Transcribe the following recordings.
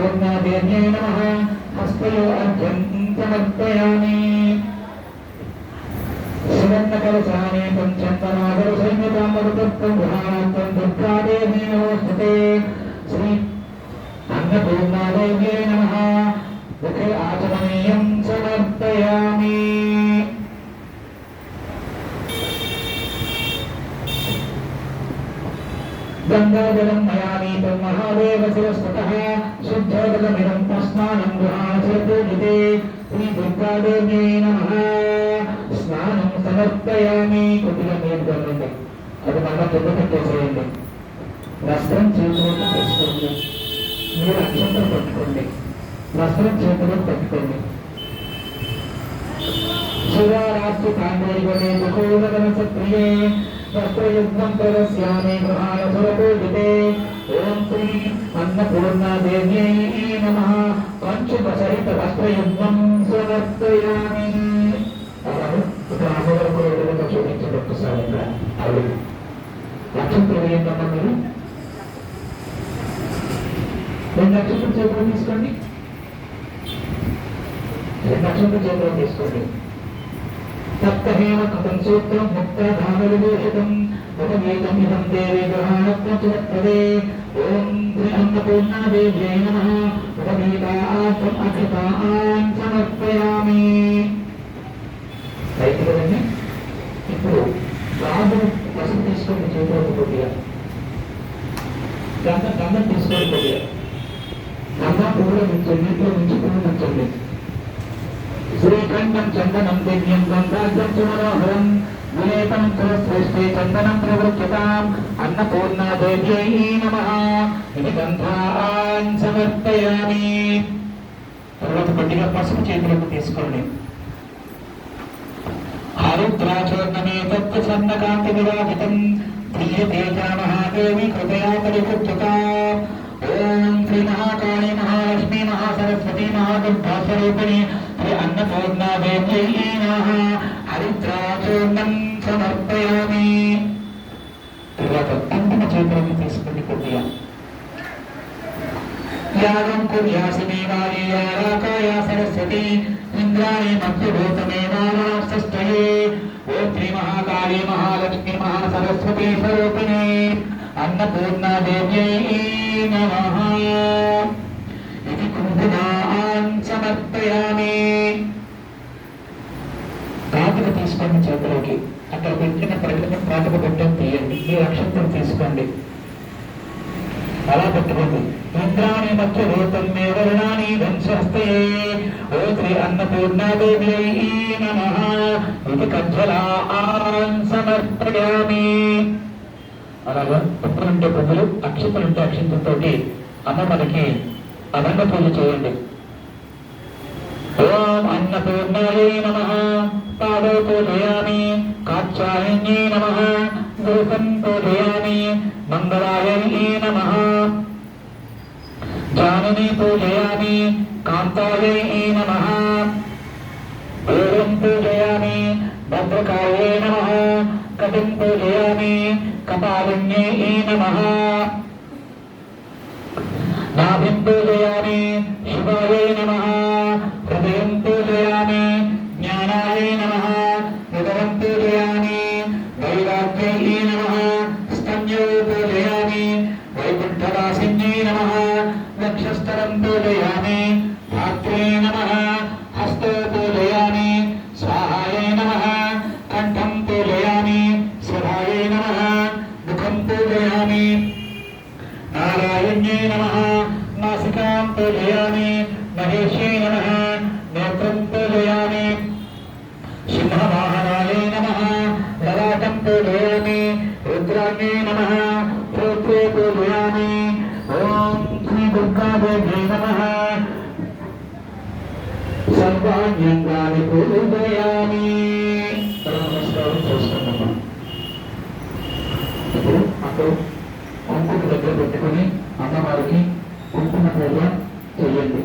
అన్నపూర్ణాదేవ్యై నమ హస్తయో అర్ఘ్యం సమర్పయామి సువర్ణకలశాని పంచంతనాగర సైన్యతామృతత్వం గృహాణత్వం దుర్గాదేవి నమోస్తుతే శ్రీ అన్నపూర్ణాదేవ్యై నమ ముఖే ఆచమనీయం సమర్పయామి గంగాజలం మయానీతం శ్రీ దుర్గాదేవ్యై స్నానం సమర్పయామి కొద్దిగా మీరు గమనండి అది మళ్ళా కింద పెట్టేసేయండి. వస్త్రం చేతిలోకి తెచ్చుకోండి మీరు అక్షంతలు పట్టుకోండి. వస్త్రం చేతిలో పట్టుకోండి. శివారాస్తు కాండైవనే ముఖోదగన సత్రియే వస్త్రయుగ్మం ప్రదస్యామి గృహాయ ఓం శ్రీ అన్నపూర్ణాదేవ్యై నమః. పంచమసహిత వస్త్రయుగ్మం సమర్పయామి చూపించండి ఒక్కసారి నక్షత్రం ఏంటమ్మా మీరు రెండు నక్షత్రం తీసుకోండి రెండు నక్షత్రం తీసుకోండి. సప్తహేమ కథం సూత్రం ముక్తధామవిభూషితం ఉపగీతం ఇదం దేవి గ్రహాణత్వదే ఓం శ్రీ నమ ఉపగీతాత్వం అక్షతాన్ సమర్పయామి రైతు కదండి ఇప్పుడు రాజు పసుపు తీసుకోండి చేతిలో కొద్దిగా గంధం తీసుకోండి కొద్దిగా గంధం నుంచి పువ్వులు ఉంచండి శ్రీఖండం చందనం దివ్యం గంగాజం సుమనోహరం విలేపం శ్రేష్ఠే చందనం ప్రవృత్యతాం అన్నపూర్ణాదేవ్యై నమ ఇది గంధాన్ సమర్పయామి తర్వాత కొద్దిగా పసుపు చేతులకు తీసుకోండి. హరిద్రాచోర్ణమే తత్వసన్నకాంతి విరాజితం ప్రియతేజ మహాదేవి కృపయా పరిపుత్రత ఓం శ్రీ మహాకాళి మహాలక్ష్మి మహాసరస్వతి మహాదుర్గా స్వరూపిణి శ్రీ అన్నపూర్ణాదేవ్యై హరిద్రాచూర్ణం సమర్పయామి తర్వాత అంతిమ చేతులకు తీసుకోండి కొద్దిగా. యాగం కుర్యాసిమే వారీయారాకాయ సరస్వతి ఇంద్రాణి మధ్యభూతమే శ్రీ మహాకాళీ మహాలక్ష్మి స్వరూపిణి ఇది కుంభునాన్ సమర్పయామి. కాటుక తీసుకోండి చేతిలోకి. అక్కడ పెట్టిన ప్రకటన కాటుక పెట్టడం తీయండి. ఈ అక్షంతలు తీసుకోండి. అలా పెట్టుకోండి. ఇంద్రాణి మధ్య రూపం మే వర్ణాని వంశస్తే ఓ శ్రీ అన్నపూర్ణాదేవ్యై నమ. ఇది కజ్వలాన్ సమర్పయామి. అలాగా? పుట్టులుంటే పువ్వులు అక్షతలుంటే అక్షంతలతోటి అమ్మ మనకి అదన్న పూజ చేయండి. ఓం అన్నపూర్ణాయై నమ. పాదో పూజయామి కాక్షాయణ్యై నమ. దోషం పూజయామి మంగళాయై నమ. జానని పూజయామి కాంతాయై నమ. పూర్వం పూజయామి భద్రకాయై నమ. కటిం పూజయామి కపాలిన్యై నమ. నాభిం పూజయామి శివాయై నమ. నేత్రం పూజయామి సింహవాహనాయ నమ. లలాటం పూజయామి. రుద్రాణ్యై నమ. శ్రోత్రే పూజయామి. ఓం శ్రీ దుర్గాదేవ్యై నమ. సర్వాణ్యంగాని పూజయామి. నమస్కారం చేసుకున్నాము ఇప్పుడు అప్పుడు కుంకుమ దగ్గర పెట్టుకుని అమ్మవారికి కుంకుమ పూజ చేయండి.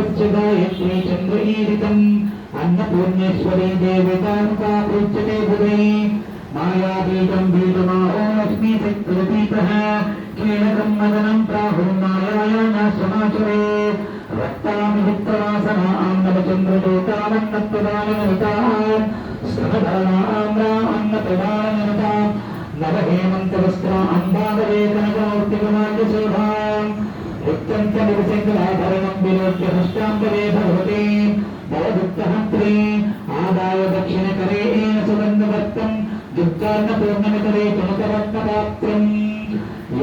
మంత్రస్య గాయత్రీ చంద్రఈరితం అన్నపూర్ణేశ్వరీ దేవతానుకా ప్రోచ్యతే భువై మాయాబీజం బీజమాహో లక్ష్మీ శక్తిరతీతః. కీలకం మదనం ప్రాహుర్మాయాయ సమాచరే. రక్తామి చిత్తవాసన ఆన్నవచంద్రలోకామన్నప్రదానమితాం సహధరామ్రాన్నప్రదానమితాం నవహేమంతవస్త్ర అంబాదవే కనకమూర్తిగమాల్యశోభాం అత్యంత నివసింగలాభరణం విలోక్య హృష్టాంబరే భగవతే భవదుక్తహంత్రే ఆదాయ దక్షిణకరే ఏన సుగంధవర్తం దుఃఖాన్నపూర్ణమితరే చమకరత్నపాత్రం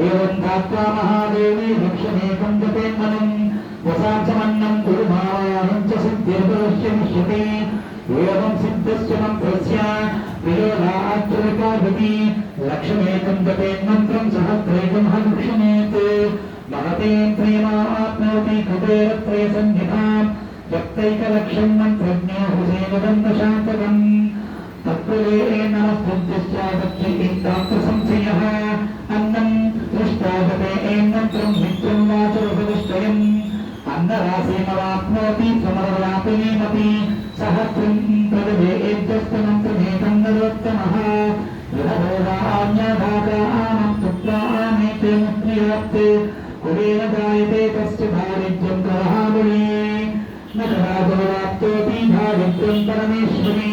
ఏవం ధాత్వా మహాదేవే దక్షిణేకం జపేన్మనం వసాంసమన్నం కురు భావాహం చ సిద్ధిర్భవిష్యమిష్యతే ఏవం సిద్ధస్య మంత్రస్య విరోధాచరికాగతి లక్ష్మేకం జపేన్మంత్రం సహస్రైకం त्रयेन प्रेमाप्नोति कुबेर त्रय संहिताम् यत्तैकलक्ष्यं मन्त्रज्ञो हुसेनदन्तशान्तकम् तत्पुरेण नमस्तुभ्यश्चादक्षितात्रसंशयः अन्नं दृष्टागते एन्नत्रं मित्रं वाचरसदुष्टयम् अन्नरासेमवाप्नोति कुलेन जायते तस्य दारिद्र्यं कलहामुनि न कदापराप्तोऽपि दारिद्र्यं परमेश्वरी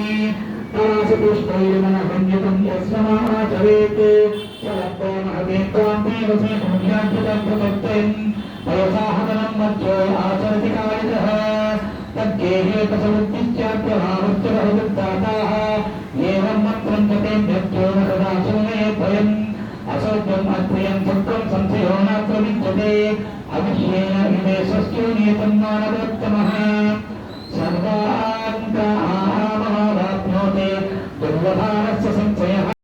परासपुष्पैर्मनभञ्जतं यस्माचरेत् चलत्वा महते त्वां देवसे पुण्याञ्जलं प्रपत्तन् वयसाहतनं मध्ये आचरति कालितः तद्गेहे कसमुद्दिश्चाप्यभावश्च बहुवृत्ताताः एवं मन्त्रं जपेभ्यर्थो न कदाचरणे भयम् అసౌబ్రహ్మత్రయం పుత్రం సంశయోనాక్రమించతే అవిషేణ విదేశస్యో నేతన్మానవోత్తమ సర్వాంత ఆహామవాప్నోతే దుర్వధారస్య సంశయ.